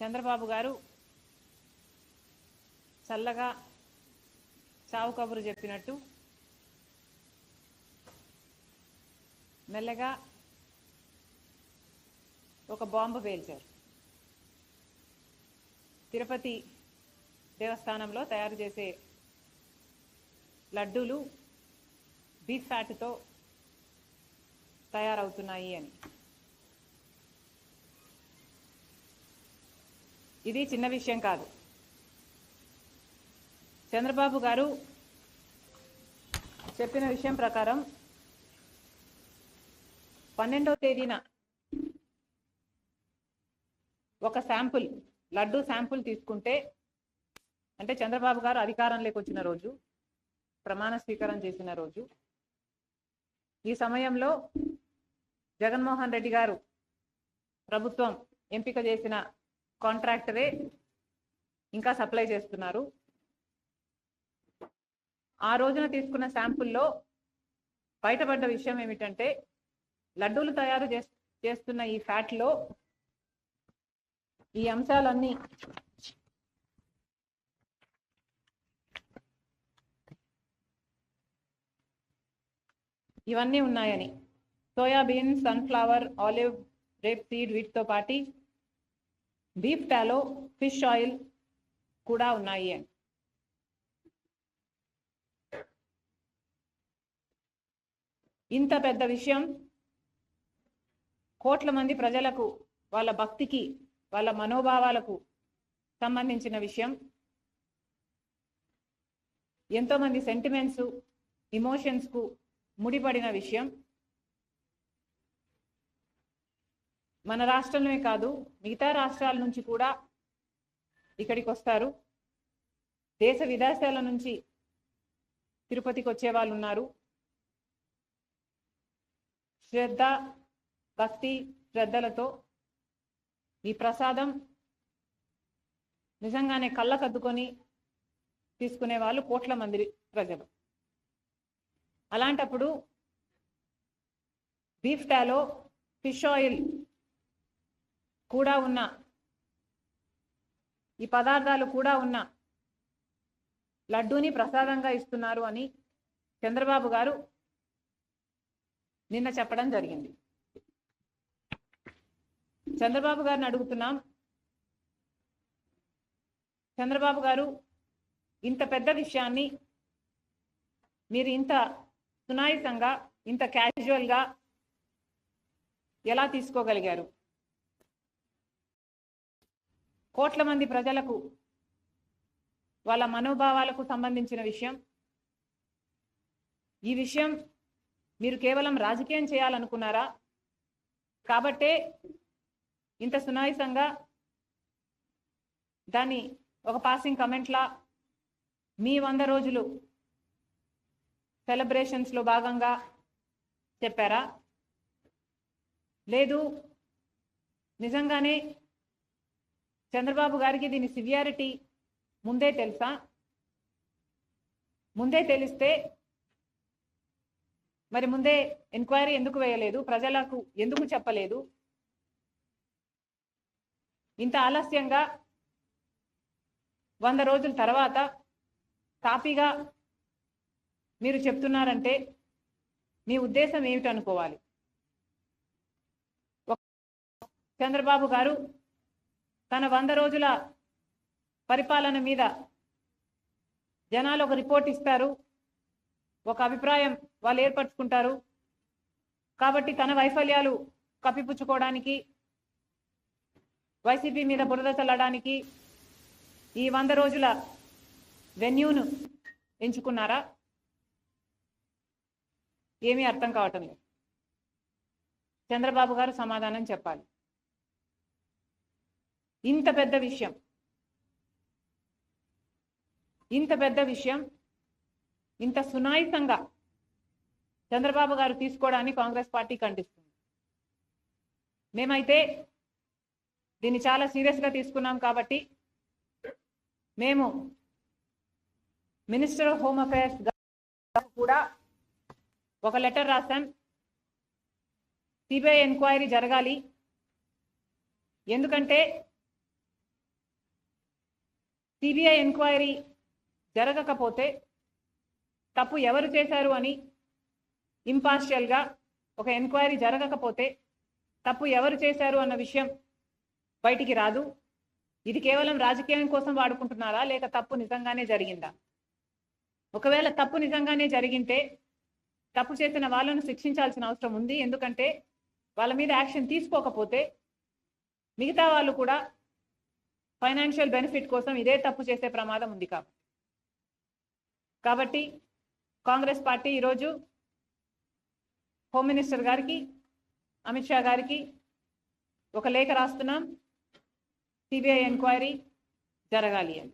చంద్రబాబు గారు చల్లగా చావు కబురు చెప్పినట్టు మెల్లగా ఒక బాంబు పేల్చారు. తిరుపతి దేవస్థానంలో తయారు చేసే లడ్డూలు బీఫ్ ఫ్యాట్తో తయారవుతున్నాయి అని. ఇది చిన్న విషయం కాదు. చంద్రబాబు గారు చెప్పిన విషయం ప్రకారం పన్నెండవ తేదీన ఒక శాంపుల్ లడ్డు శాంపుల్ తీసుకుంటే అంటే చంద్రబాబు గారు అధికారంలోకి వచ్చిన రోజు ప్రమాణ స్వీకారం చేసిన రోజు ఈ సమయంలో జగన్మోహన్ రెడ్డి గారు ప్రభుత్వం ఎంపిక చేసిన కాంట్రాక్టరే ఇంకా సప్లై చేస్తున్నారు. ఆ రోజున తీసుకున్న శాంపుల్లో బయటపడ్డ విషయం ఏమిటంటే లడ్డూలు తయారు చేస్తున్న ఈ ఫ్యాట్లో ఈ అంశాలన్నీ ఇవన్నీ ఉన్నాయని. Soybean sunflower olive rapeseed వీటితో పాటి బీఫ్ టాలో ఫిష్ ఆయిల్ కూడా ఉన్నాయి. అండి ఇంత పెద్ద విషయం కోట్ల మంది ప్రజలకు వాళ్ళ భక్తికి వాళ్ళ మనోభావాలకు సంబంధించిన విషయం. ఎంతోమంది సెంటిమెంట్స్ ఇమోషన్స్కు ముడిపడిన విషయం. మన రాష్ట్రంలోనే కాదు మిగతా రాష్ట్రాల నుంచి కూడా ఇక్కడికి వస్తారు. దేశ విదేశాల నుంచి తిరుపతికి వచ్చే వాళ్ళు ఉన్నారు. శ్రద్ధ భక్తి శ్రద్ధలతో ఈ ప్రసాదం నిజంగానే కళ్ళకద్దుకొని తీసుకునే వాళ్ళు కోట్ల మంది ప్రజలు. అలాంటప్పుడు బీఫ్ టాలో ఫిష్ ఆయిల్ కూడా ఉన్న. ఈ పదార్థాలు కూడా ఉన్న. లడ్డూని ప్రసాదంగా ఇస్తున్నారు అని చంద్రబాబు గారు నిన్న చెప్పడం జరిగింది. చంద్రబాబు గారిని అడుగుతున్నాం. చంద్రబాబు గారు ఇంత పెద్ద విషయాన్ని మీరు ఇంత సునాయసంగా ఇంత క్యాజువల్గా ఎలా తీసుకోగలిగారు? కోట్ల మంది ప్రజలకు వాళ్ళ మనోభావాలకు సంబంధించిన విషయం. ఈ విషయం మీరు కేవలం రాజకీయం చేయాలనుకున్నారా? కాబట్టే ఇంత సునాయసంగా దాన్ని ఒక పాసింగ్ కమెంట్లా మీ వంద రోజులు సెలబ్రేషన్స్లో భాగంగా చెప్పారా? లేదు నిజంగానే చంద్రబాబు గారికి దీని సివియారిటీ ముందే తెలుసా? ముందే తెలిస్తే మరి ముందే ఎంక్వైరీ ఎందుకు వేయలేదు? ప్రజలకు ఎందుకు చెప్పలేదు? ఇంత ఆలస్యంగా వంద రోజుల తర్వాత తాపీగా మీరు చెప్తున్నారంటే మీ ఉద్దేశం ఏమిటి అనుకోవాలి చంద్రబాబు గారు తన వంద రోజుల పరిపాలన మీద జనాలు ఒక రిపోర్ట్ ఇస్తారు. ఒక అభిప్రాయం వాళ్ళు ఏర్పరచుకుంటారు. కాబట్టి తన వైఫల్యాలు కప్పిపుచ్చుకోవడానికి వైసీపీ మీద బురద చల్లడానికి ఈ వంద రోజుల వెన్యూను ఎంచుకున్నారా? ఏమీ అర్థం కావటం లేదు. చంద్రబాబు గారు సమాధానం చెప్పాలి. ఇంత పెద్ద విషయం. ఇంత పెద్ద విషయం. ఇంత సునాయితంగా చంద్రబాబు గారు తీసుకోవడాన్ని కాంగ్రెస్ పార్టీ ఖండిస్తుంది. మేమైతే దీన్ని చాలా సీరియస్గా తీసుకున్నాం కాబట్టి మేము మినిస్టర్ ఆఫ్ హోమ్ అఫైర్స్ కూడా ఒక లెటర్ రాశాం. సిబిఐ ఎంక్వైరీ జరగాలి. ఎందుకంటే సిబిఐ ఎంక్వైరీ జరగకపోతే తప్పు ఎవరు చేశారు అని ఇంపార్షియల్గా ఒక ఎంక్వైరీ జరగకపోతే తప్పు ఎవరు చేశారు అన్న విషయం బయటికి రాదు. ఇది కేవలం రాజకీయం కోసం వాడుకుంటున్నారా లేక తప్పు నిజంగానే జరిగిందా? ఒకవేళ తప్పు నిజంగానే జరిగింటే తప్పు చేసిన వాళ్ళను శిక్షించాల్సిన అవసరం ఉంది. ఎందుకంటే వాళ్ళ మీద యాక్షన్ తీసుకోకపోతే మిగతా వాళ్ళు కూడా ఫైనాన్షియల్ బెనిఫిట్ కోసం ఇదే తప్పు చేసే ప్రమాదం ఉంది కాబట్టి కాబట్టి కాంగ్రెస్ పార్టీ ఈరోజు హోమ్ మినిస్టర్ గారికి అమిత్ షా గారికి ఒక లేఖ రాస్తున్నాం. సిబిఐ ఎంక్వైరీ జరగాలి అని.